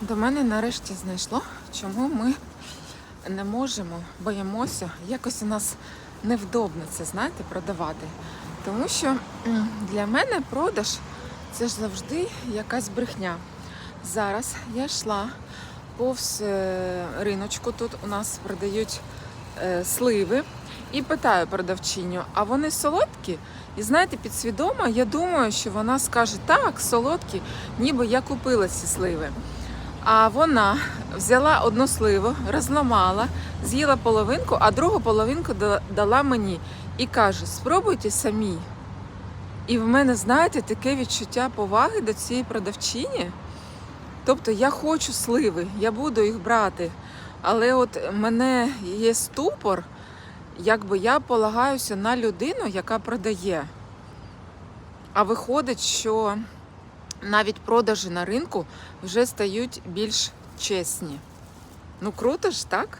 До мене нарешті знайшло, чому ми не можемо, боїмося. Якось у нас невдобно це, знаєте, продавати. Тому що для мене продаж це ж завжди якась брехня. Зараз я йшла повз е, риночку, тут у нас продають е, сливи. І питаю продавчиню, а вони солодкі? І знаєте, підсвідомо, я думаю, що вона скаже, так, солодкі, ніби я купила ці сливи. А вона взяла одну сливу, розламала, з'їла половинку, а другу половинку дала мені і каже: спробуйте самі. І в мене, знаєте, таке відчуття поваги до цієї продавчині. Тобто я хочу сливи, я буду їх брати. Але от в мене є ступор, якби я полагаюся на людину, яка продає. А виходить, що навіть продажі на ринку вже стають більш чесні. Ну круто ж, так?